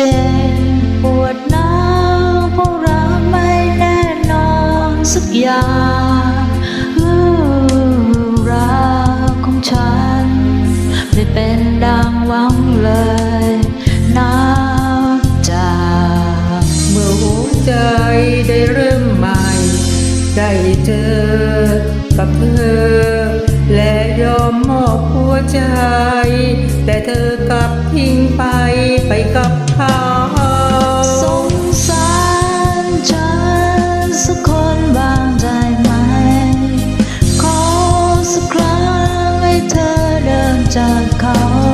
จ็บปวดหนาวเพราะรักไม่แน่นอนสักอย่างอู้รักของฉัน ไม่เป็นดังหวังเลยนับจากเมื่อหัวใจได้เริ่มใหม่ ได้เจอกับเธอ และยอมมอบหัวใจ แต่เธอกลับทิ้งไป คนบางได้ไหม ขอสักครั้งให้เธอเดินจากเขา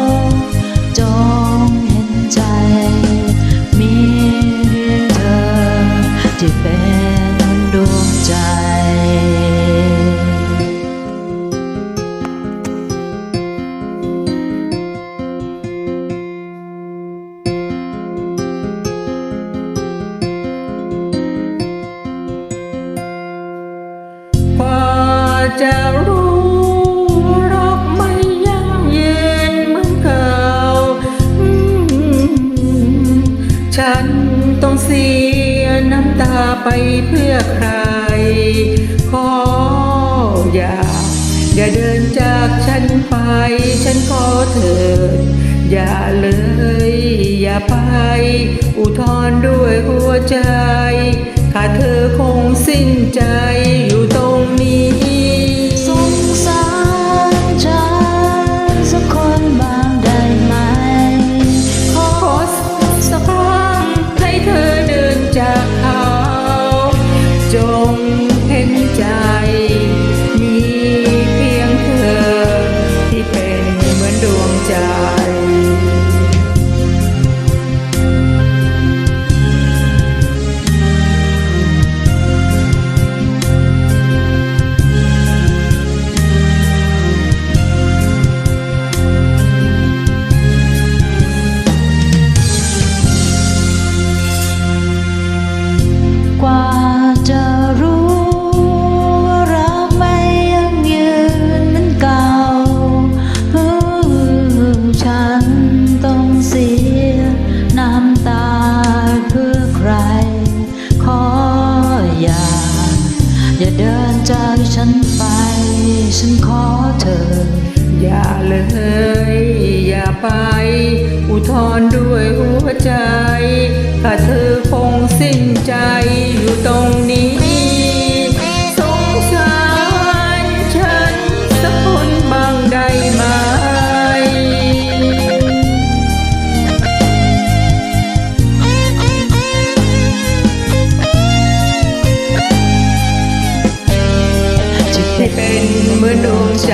จะรู้รักไม่ยั่งยืนเหมือนเก่าฉันต้องเสียน้ำตาไปเพื่อใคร ขออย่า อย่าเดินจากฉันไป ฉันขอเถิดอย่าเลย อย่าไป อุทธรด้วยหัวใจ ขาดเธอคงสิ้นใจอยู่ อย่าเดินจากฉันไป ฉันขอเธอ อย่าเลย อย่าไป อุทธรด้วยหัวใจ เป็นเหมือนดวงใจ